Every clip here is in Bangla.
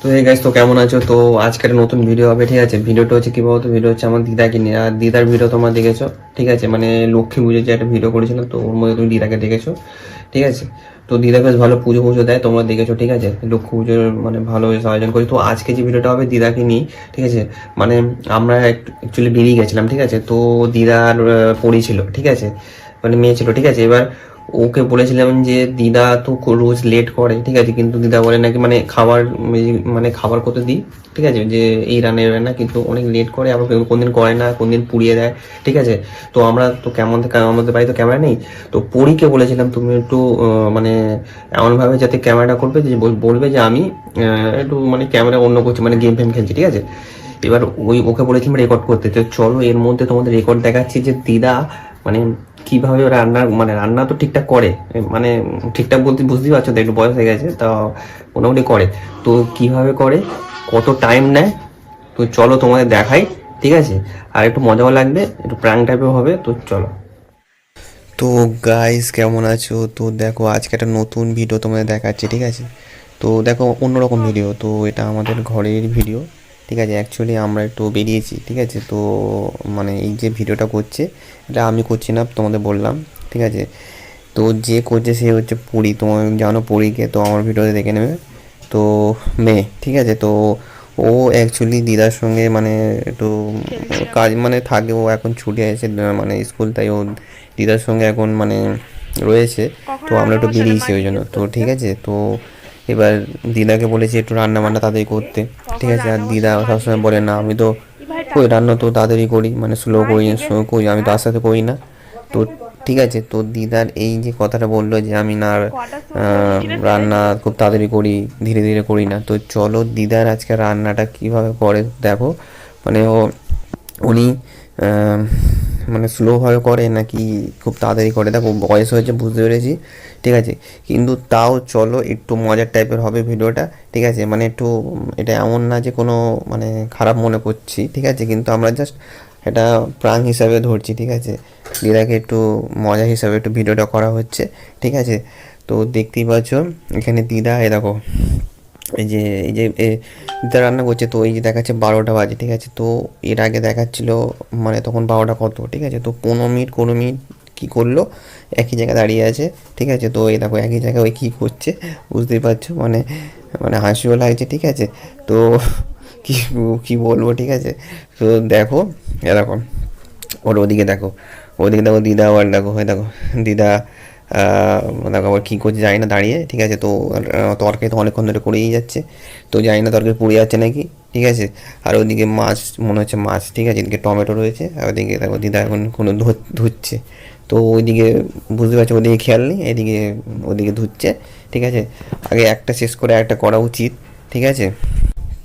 তো এই গাইস তো কেমন আছো? তো আজকের নতুন ভিডিও হবে ঠিক আছে? ভিডিওটা হচ্ছে কি বলতো? ভিডিও হচ্ছে আমার দিদাকে নিয়ে। আর দিদার ভিডিও তোমরা দেখেছ ঠিক আছে? মানে লক্ষ্মী পুজোর যে একটা ভিডিও করেছিলাম তো ওর মধ্যে তুমি দিদাকে দেখেছ ঠিক আছে? তো দিদা বেশ ভালো পুজো পুজো দেয় তোমরা দেখেছ ঠিক আছে? লক্ষ্মী পুজোর মানে ভালো আয়োজন করি। তো আজকে যে ভিডিওটা হবে দিদাকে নিয়ে ঠিক আছে? মানে আমরা অ্যাকচুয়ালি বেরিয়ে গেছিলাম ঠিক আছে? তো দিদার আহ, পড়ি ছিল ঠিক আছে? মানে মেয়ে ছিল ঠিক আছে? এবার ওকে বলেছিলাম যে, দিদা তো রোজ লেট করে ঠিক আছে? কিন্তু দিদা বলে নাকি মানে খাবার মানে খাবার করতে দিই ঠিক আছে? যে, এই রান্না এই রান্না কিন্তু অনেক লেট করে, আবার কোনদিন করে না, কোনদিন পুড়িয়ে দেয়, ঠিক আছে? তো আমরা তো কেমন আমাদের বাড়িতে ক্যামেরা নেই, তো পরীকে বলেছিলাম, তুমি একটু মানে এমনভাবে যাতে ক্যামেরাটা করবে যে বলবে যে আমি একটু মানে ক্যামেরা অন্য করছি মানে গেম ফেম খেলছি, ঠিক আছে? এবার ওই, ওকে বলেছিলাম রেকর্ড করতে। তো চলো, এর মধ্যে তোমাদের রেকর্ড দেখাচ্ছি যে, দিদা মানে কীভাবে রান্না মানে রান্না তো ঠিকঠাক করে মানে ঠিকঠাক বলতে বুঝতেই পারছ তো, একটু বয়স হয়ে গেছে, তা মোটামুটি করে। তো কীভাবে করে, কত টাইম নেয়, তো চলো তোমাদের দেখাই, ঠিক আছে? আর একটু মজাও লাগবে, একটু প্রাং টাইপের হবে, তো চলো। তো গাইস কেমন আছো? তো দেখো, আজকে একটা নতুন ভিডিও তোমাদের দেখাচ্ছি, ঠিক আছে? তো দেখো, অন্যরকম ভিডিও তো এটা আমাদের ঘরের ভিডিও ঠিক আছে অ্যাকচুয়ালি আমরা একটু বেরিয়েছি ঠিক আছে? তো মানে এই যে ভিডিওটা করছে এটা আমি করছি না তোমাদের বললাম ঠিক আছে? তো যে করছে সে হচ্ছে পুরী তোমার জানো পুরীকে তো আমার ভিডিওতে দেখে নেবে। তো মেয়ে ঠিক আছে? তো ও অ্যাকচুয়ালি দিদার সঙ্গে মানে একটু কাজ মানে থাকে ও এখন ছুটি আছে মানে স্কুল তাই ও দিদার সঙ্গে এখন মানে রয়েছে। তো আমরা একটু বেরিয়েছি ওই জন্য। তো ঠিক আছে? তো এবার দিদাকে বলেছি একটু রান্না বান্না তাদের করতে। ঠিক আছে, আর দিদা সবসময় বলে না, আমি তো ওই রান্না তো তাড়াতাড়ি করি মানে স্লো করি স্লো করি, আমি তো আস্তে করি না। তো ঠিক আছে, তো দিদার এই যে কথাটা বলল যে আমি না রান্না খুব তাড়াতাড়ি করি, ধীরে ধীরে করি না, তো চলো দিদার আজকে রান্নাটা কীভাবে করে দেখো। মানে ও, উনি মানে স্লোভাবে করে নাকি খুব তাড়াতাড়ি করে? দেখো, বয়স হয়েছে, বুঝতে পেরেছি, ঠিক আছে? কিন্তু তাও চলো, একটু মজার টাইপের হবে ভিডিওটা, ঠিক আছে? মানে একটু, এটা এমন না যে কোনো মানে খারাপ মনে করছি, ঠিক আছে? কিন্তু আমরা জাস্ট এটা প্রাণ হিসাবে ধরছি, ঠিক আছে? দিদাকে একটু মজা হিসাবে একটু ভিডিওটা করা হচ্ছে, ঠিক আছে? তো দেখতেই পাচ্ছ, এখানে দিদা, এ দেখো এই যে এই যে দিদা রান্না করছে, তো এই যে দেখাচ্ছে বারোটা বাজে, ঠিক আছে? তো এর আগে দেখাচ্ছিল মানে তখন বারোটা কত, ঠিক আছে? তো পনেরো মিনিট কোনো মিনিট কী করল, একই জায়গায় দাঁড়িয়ে আছে, ঠিক আছে? তো এই দেখো, একই জায়গায় ওই কী করছে, বুঝতেই পারছ? মানে মানে হাসিও লাগছে, ঠিক আছে? তো কি কি বলব, ঠিক আছে? তো দেখো, এরকম। ওর ওদিকে দেখো ওদিকে দেখো দিদা আবার দেখো হয় দেখো, দিদা আবার কী করছে জানি না দাঁড়িয়ে ঠিক আছে? তো আহ, তরকারি তো অনেকক্ষণ ধরে করেই যাচ্ছে। তো জানি না তরকারি পুড়ে যাচ্ছে নাকি ঠিক আছে? আর ওদিকে মাছ মনে হচ্ছে মাছ ঠিক আছে? এদিকে টমেটো রয়েছে আর ওদিকে তারপর দিদা এখন কোনো ধুচ্ছে। তো ওইদিকে বুঝতে পারছ ওদিকে খেয়াল নেই এদিকে ওদিকে ধুচ্ছে ঠিক আছে? আগে একটা শেষ করে একটা করা উচিত ঠিক আছে?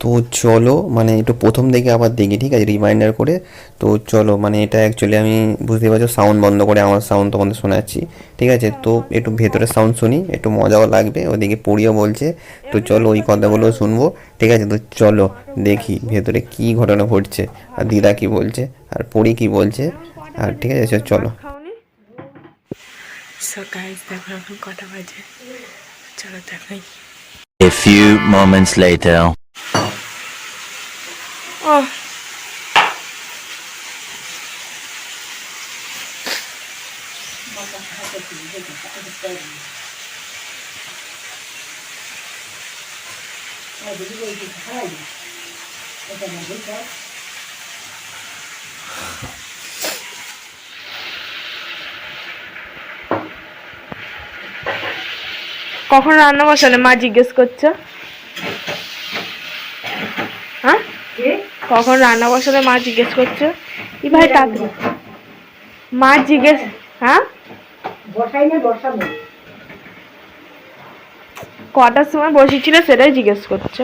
তো চলো মানে একটু প্রথম দিকে আবার দেখি ঠিক আছে? রিমাইন্ডার করে তো চলো মানে এটা অ্যাকচুয়ালি আমি বুঝতে পারছ সাউন্ড বন্ধ করে আমার সাউন্ড তোমাদের শোনাচ্ছি ঠিক আছে? তো একটু ভেতরে সাউন্ড শুনি একটু মজাও লাগবে ওদিকে পড়িও বলছে তো চলো ওই কথাগুলো শুনব ঠিক আছে? তো চলো দেখি ভেতরে কি ঘটনা ঘটছে আর দিদা কি বলছে আর পড়ি কি বলছে আর ঠিক আছে? চলো, সো গাইস দেখো এখন কটা বাজে চলো দেখাই। A few moments later. কখন রান্না বসালে মা জিজ্ঞেস করছে? হ্যাঁ? কখন রান্না বসালে মা জিজ্ঞেস করছে? কি ভাই তাড়াতাড়ি। মা জিজ্ঞেস হ্যাঁ? কটার সময় বসেছিল সেটাই জিজ্ঞেস করছে।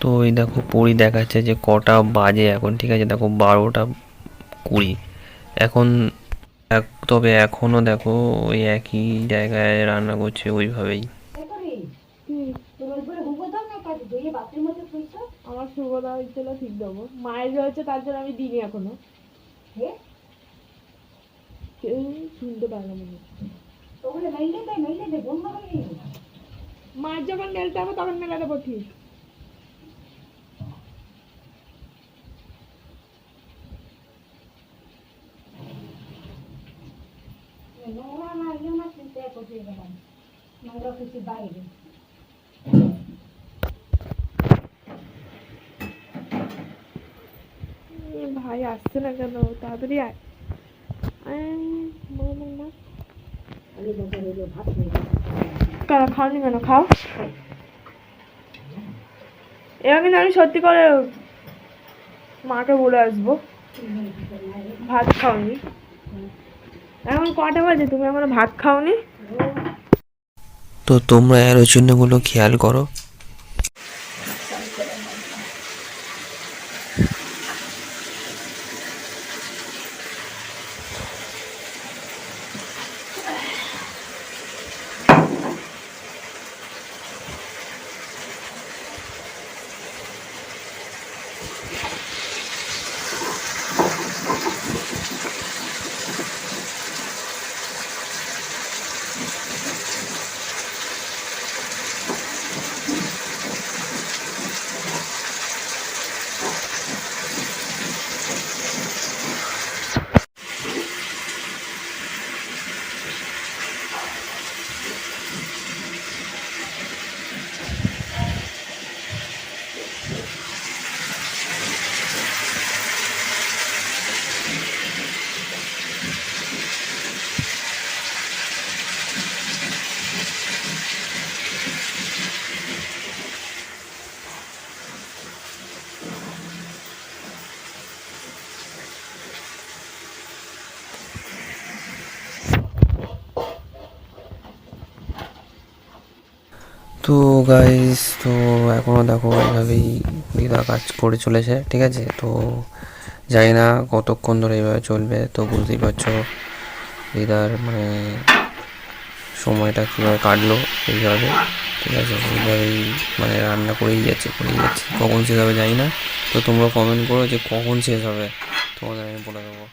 তো ওই দেখো পরি দেখাচ্ছে যে কটা বাজে এখন ঠিক আছে? দেখো বারোটা কুড়ি। এখন এক- তবে এখনও দেখো ওই একই জায়গায় রান্না করছে ওইভাবেই। আমার শুভ হয়েছিল ঠিক দেবো। মায়ের যে হচ্ছে তার জন্য আমি দিইনি এখনও। শুনতে মায়ের যখন মেলতে হবে তখন মেলে দেবো ঠিক নোংরা না ইয়ে ভাই আসছে না কেন? তাড়াতাড়ি কেন, খাওনি কেন? খাও। এবার কিন্তু আমি সত্যি করে মাকে বলে আসব। ভাত খাওনি। এখন কটা বাজে? তুমি এখনও ভাত খাওনি? তো তোমরা অ্যারো চিহ্নগুলো খেয়াল করো। তো গাইস তো এখনও দেখো এইভাবেই দিদা কাজ করে চলেছে, ঠিক আছে? তো জানি না কতক্ষণ ধরে এইভাবে চলবে, তো বুঝতেই পারছ দিদার মানে সময়টা কীভাবে কাটলো এইভাবে, ঠিক আছে? এইভাবেই মানে রান্না করেই যাচ্ছে করেই যাচ্ছে। কখন শেষ হবে জানি না, তো তোমরা কমেন্ট করো যে কখন শেষ হবে। তোমাদের আমি বলে দেবো।